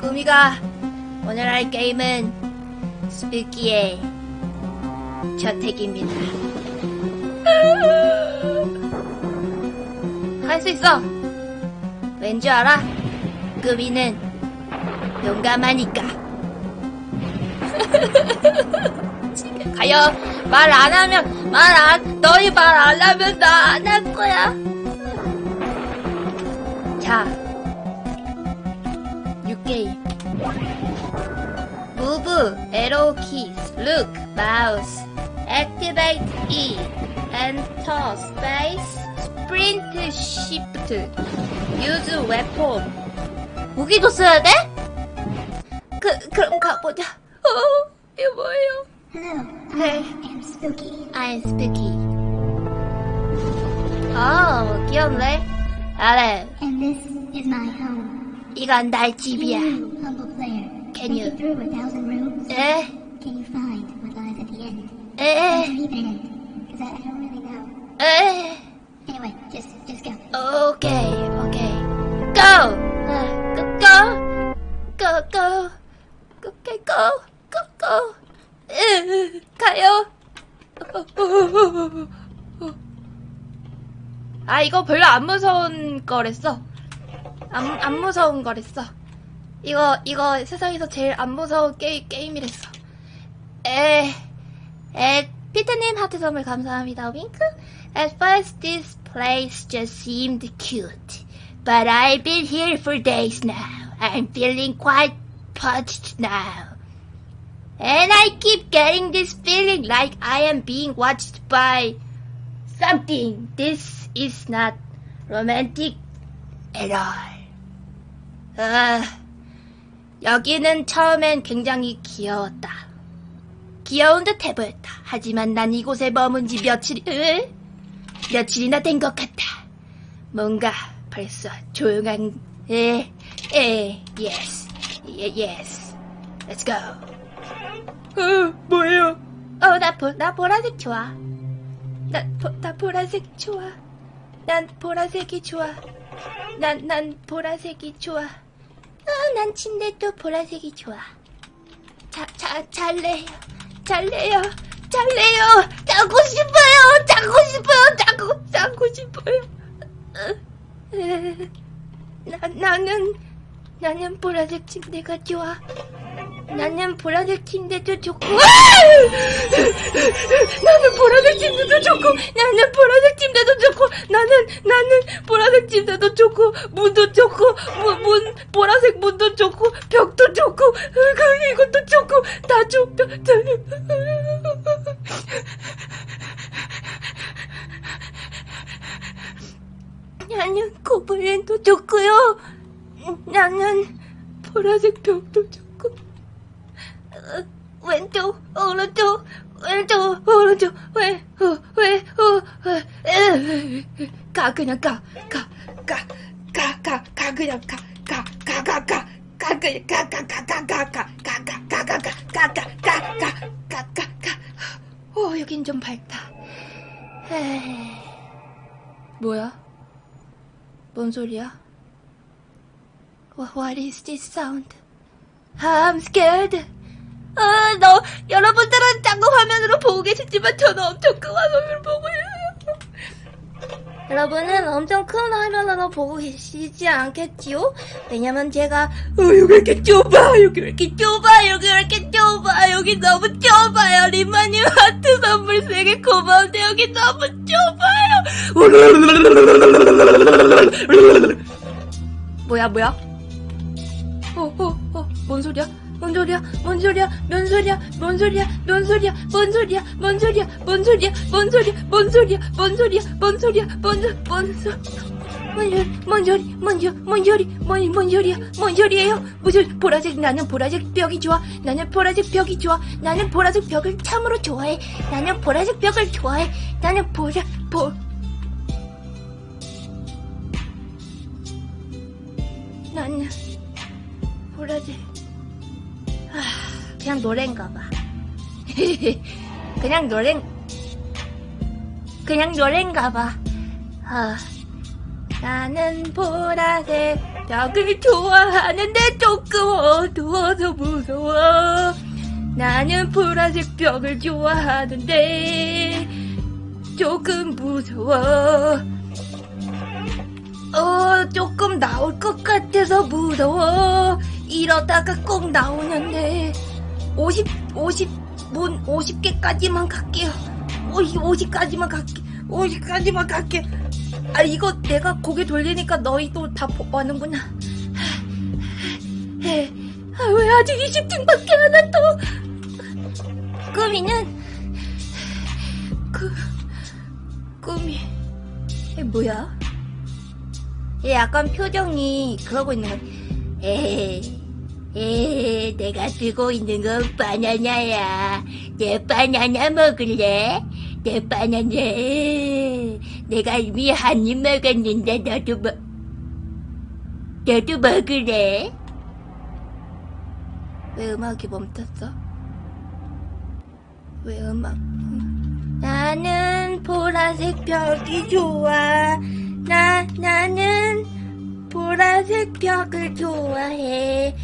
꾸미가 오늘 할 게임은 스피키의 저택입니다. 할 수 있어. 왠지 알아? 꾸미는 용감하니까. 가요. 말 안 하면 말 안. 너희 말 안 하면 나 안 할 거야. 게임. Move, arrow keys, look, mouse, activate E, enter, space, sprint, shift, use weapon. 무기도 써야 돼? 그, 그럼 가보자. 어, 이거 뭐예요? Hello, Hey. I am Spooky. I'm spooky. 어, 귀엽네. 알아, And this is my home. 이건 날 집이야. Can you? 에? 에? 에? Anyway, just just go. Okay, okay. Go. Uh, go go. Go go. Go go go. Go go. 으, 가요. 아 이거 별로 안 무서운 거랬어. 안, 안 무서운 거랬어. 이거, 이거 세상에서 제일 안 무서운 게, 게임이랬어. 에, 에, 피트님 하트 선물 감사합니다. 윙크. At first, this place just seemed cute, but I've been here for days now. I'm feeling quite touched now. And I keep getting this feeling like I am being watched by something. This is not romantic at all. 아, 여기는 처음엔 굉장히 귀여웠다. 귀여운 듯 해 보였다. 하지만 난 이곳에 머문 지 며칠, 으? 며칠이나 된 것 같아. 뭔가 벌써 조용한, 에, 에, yes, 예, yes. Let's go. 어, 뭐예요? 어, 나, 보, 나 보라색 좋아. 나, 보, 나 보라색 좋아. 난 보라색이 좋아. 난, 난 보라색이 좋아. 아, 난 침대도 보라색이 좋아. 자, 자, 잘래요. 잘래요. 잘래요. 자고 싶어요. 자고 싶어요. 자고, 자고 싶어요. 어, 에, 나, 나는, 나는 보라색 침대가 좋아. 나는 보라색 침대도 좋고. 아! 나는 보라색 침대도 좋고. 나는 보라색 침대도 좋고. 나는, 나는 보라색 침대도 좋고. 문도 좋고. 문, 문, 보라색 문도 좋고. 벽도 좋고. 그, 이것도 좋고. 다 좋, 다, 다. 나는 고블린도 좋고요. 나는 보라색 벽도 좋고. 어, 왼쪽, 오른쪽, 왼쪽, 오른쪽, 왜, 어, 왜, 어, 어, 에, 가, 그냥 가, 가, 가, 가, 가, 가, 그냥 가, 가, 가, 가, 가, 가, 그냥 가, 가, 가, 가, 가, 가, 가, 가, 가, 가, 가, 가, 가, 가, 가, 가. 오, 여긴 좀 밝다. 뭐야? 뭔 소리야? Wha- What is this sound? I'm scared. 아, 너, 여러분들은 작은 화면으로 보고 계시지만 저는 엄청 큰 화면으로 보고 있어요. 여러분은 엄청 큰 화면으로 보고 계시지 않겠지요? 왜냐면 제가, 어, 여기 이렇게 좁아, 여기 이렇게 좁아, 여기 이렇게 좁아, 여기 너무 좁아요. 리마님 하트 선물 3개 고마운데 여기 너무 좁아요. 뭐야, 뭐야? 어, 어, 어, 뭔 소리야? 뭔 소리야? 뭔 소리야? 뭔 소리야? 뭔 소리야? 뭔 소리야? 뭔 소리야? 뭔 소리야? 뭔 소리야? 뭔 소리야? 뭔 소리야? 뭔 소리야? 뭔 소리야? 뭔 소, 뭔 소, 뭔 소리? 뭔 소리? 뭔 소리? 뭔 소리? 뭔, 뭔 소리야? 뭔 소리예요? 무슨 보라색 나는 보라색 벽이 좋아. 나는 보라색 벽이 좋아. 나는 보라색 벽을 참으로 좋아해. 나는 보라색 벽을 좋아해. 나는 보라 보 나는 보라색 아, 그냥 노래인가 봐. 그냥 노래 그냥 노래인가 봐. 아, 나는 보라색 벽을 좋아하는데 조금 어두워서 무서워. 나는 보라색 벽을 좋아하는데 조금 무서워. 어, 조금 나올 것 같아서 무서워. 이러다가 꼭 나오는데. 50, 50, 문 50개까지만 갈게요. 50, 50까지만 갈게. 50까지만 갈게. 아, 이거 내가 고개 돌리니까 너희도 다 보- 와는구나. 에, 아, 왜 아직 20등밖에 안 왔어? 꾸미는, 그, 꾸미, 에, 뭐야? 얘 약간 표정이 그러고 있는 거. 에헤, 에헤, 내가 들고 있는 건 바나나야. 내 바나나 먹을래? 내 바나나. 내가 이미 한 입 먹었는데 너도 먹, 너도 먹을래? 왜 음악이 멈췄어? 왜 음악? 음. 나는 보라색 벽이 좋아. 나, 나는 보라색 벽을 좋아해.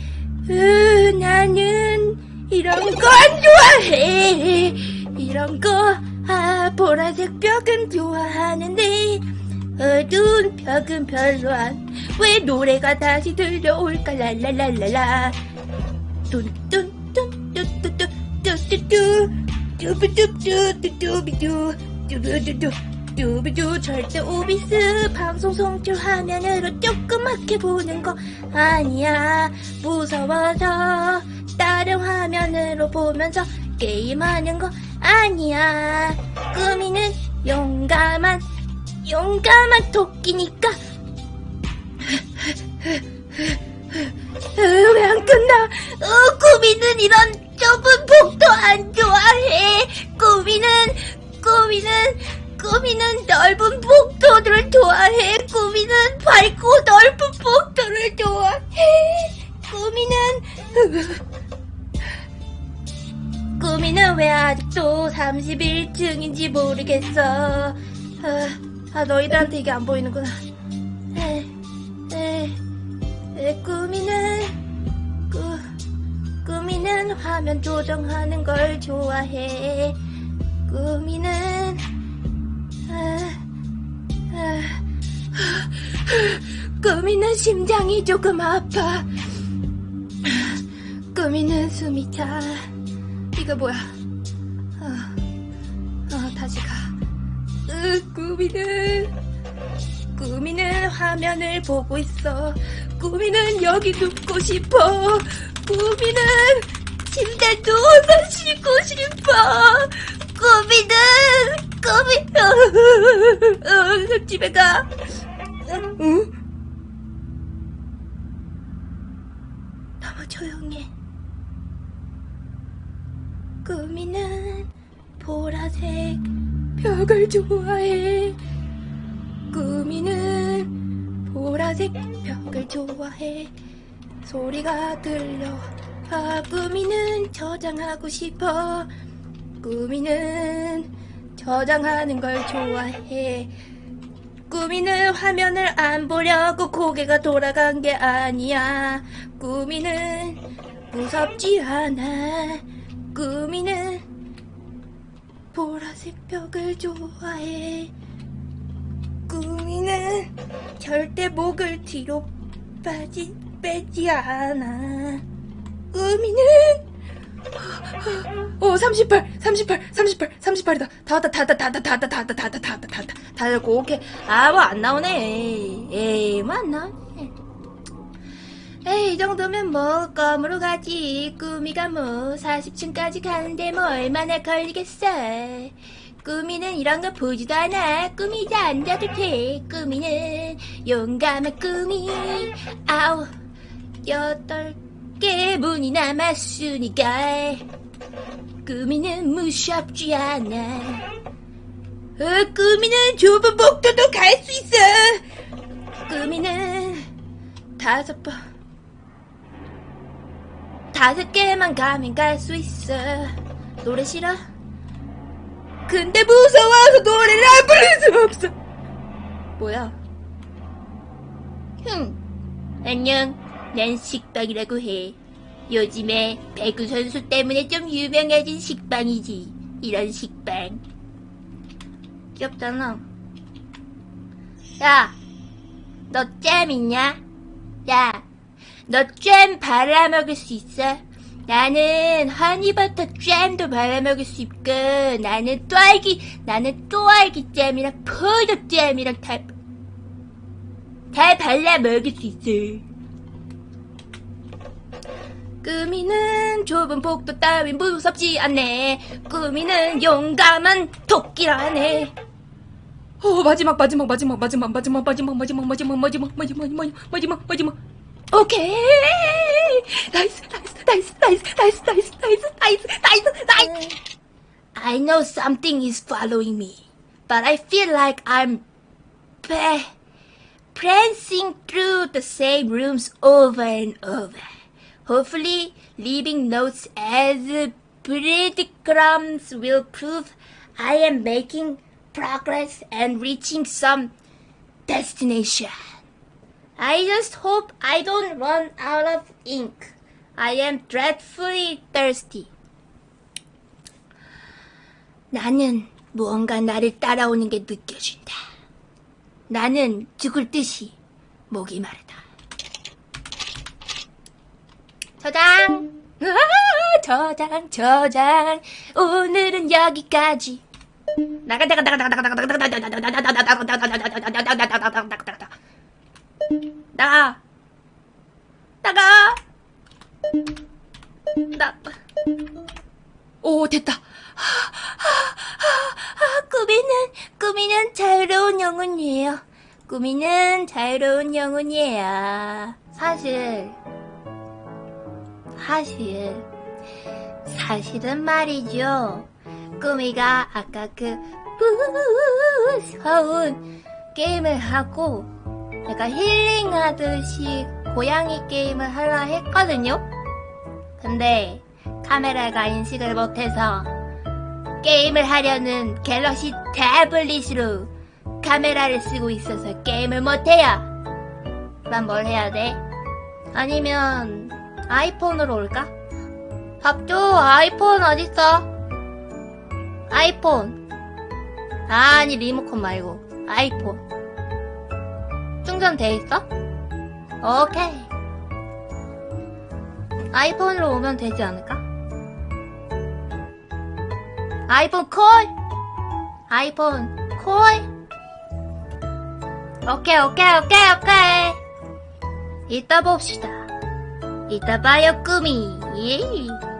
으, 나는 이런 거 안 좋아해. 이런 거, 아, 보라색 벽은 좋아하는데, 어두운 벽은 별로 안. 왜 노래가 다시 들려올까, 랄랄랄랄라. 뚠뚠뚠뚠뚠뚠 뚜뚜뚜 뚜뚜뚜뚜뚜뚜비뚜 뚜뚜뚜뚜 뚜비뚜 절대 오비스 방송 송출 화면으로 조그맣게 보는 거 아니야 무서워서 다른 화면으로 보면서 게임하는 거 아니야 꾸미는 용감한 용감한 토끼니까 왜 안 끝나? 어, 꾸미는 이런 좁은 복도 안 좋아해. 꾸미는, 꾸미는, 꾸미는 넓은 복도를 좋아해. 꾸미는 밝고 넓은 복도를 좋아해. 꾸미는, 꾸미는 왜 아직도 31층인지 모르겠어. 아, 아, 너희들한테 이게 안 보이는구나. 에, 에. 내 꾸미는 꾸 꾸미는 화면 조정하는 걸 좋아해 꾸미는 꾸미는 심장이 조금 아파 꾸미는 숨이 차 이거 뭐야 어, 어 다시 가 으, 꾸미는 꾸미는 화면을 보고 있어. 꾸미는 여기 눕고 싶어. 꾸미는 침대 누워서 쉬고 싶어. 꾸미는 꾸미 어, 어, 집에 가. 응? 너무 조용해. 꾸미는 보라색 벽을 좋아해. 꾸미는 보라색 벽을 좋아해 소리가 들려 아 꾸미는 저장하고 싶어 꾸미는 저장하는 걸 좋아해 꾸미는 화면을 안 보려고 고개가 돌아간 게 아니야. 꾸미는 무섭지 않아. 꾸미는 보라색 벽을 좋아해. 꾸미는 절대 목을 뒤로 빠지, 빼지 않아. 꾸미는, 오, 38, 38, 38, 38이다. 다 왔다, 다 왔다, 다 왔다, 다 왔다, 다 왔다, 다 왔다, 다 왔다, 다 왔다. 다 됐고, 오케이. 아, 뭐 안 나오네. 에이, 뭐 안 나오네. 에이, 이 정도면 뭐, 껌으로 가지. 꾸미가 뭐, 40층까지 가는데 뭐, 얼마나 걸리겠어. 꾸미는 이런 거 보지도 않아. 꾸미지 않아도 돼. 꾸미는 용감한 꾸미. 아우, 여덟 개 문이 남았으니까. 꾸미는 무섭지 않아. 어, 꾸미는 좁은 복도도 갈 수 있어. 꾸미는 다섯 번. 다섯 개만 가면 갈 수 있어. 노래 싫어? 근데 무서워서 노래를 안 부를 수 없어. 뭐야? 흠. 안녕. 난 식빵이라고 해. 요즘에 배구 선수 때문에 좀 유명해진 식빵이지. 이런 식빵. 귀엽잖아. 야, 너 잼 있냐? 야, 너 잼 발라먹을 수 있어? 나는 허니버터 잼도 발라먹을 수 있고, 나는 또알기, 나는 또알기 잼이랑 포도 잼이랑 다, 다 발라먹을 수 있어. 꾸미는 좁은 복도 따윈 무섭지 않네. 꾸미는 용감한 토끼라네. 어, 마지막, 마지막, 마지막, 마지막, 마지막, 마지막, 마지막, 마지막, 마지막, 마지막, 마지막, 마지막, 마지막. 오케이! 나이스, 나이스, 나이스, 나이스, 나이스, 나이스, 나이스, 나이스, 나이스. I know something is following me, but I feel like I'm prancing through the same rooms over and over. Hopefully, leaving notes as breadcrumbs will prove I am making progress and reaching some destination. I just hope I don't run out of ink. I am dreadfully thirsty. 나는 무언가 나를 따라오는 게 느껴진다. 나는 죽을 듯이 목이 마르다. 저장! 으아, 저장, 저장. 오늘은 여기까지. 나가, 나가, 나가, 나가, 나가, 나가, 나가, 나가, 나가, 나가, 나가, 나가, 나가, 나가, 나가, 나가, 나가, 나가, 나가, 나가. 나가. 나가. 나. 오, 됐다. 아, 아, 꾸미는, 꾸미는 자유로운 영혼이에요. 꾸미는 자유로운 영혼이에요. 사실, 사실, 사실은 말이죠. 꾸미가 아까 그, 무서운 게임을 하고, 약간 힐링하듯이 고양이 게임을 하려 했거든요? 근데 카메라가 인식을 못해서 게임을 하려는 갤럭시 태블릿으로 카메라를 쓰고 있어서 게임을 못해요. 그럼 뭘 해야 돼? 아니면 아이폰으로 올까? 밥도 아이폰 어딨어? 아이폰. 아니 리모컨 말고 아이폰. 충전돼 있어? 오케이. 아이폰으로 오면 되지 않을까? 아이폰 콜! 아이폰 콜! 오케이, 오케이, 오케이, 오케이. 이따 봅시다. 板場よくみ。イエイ。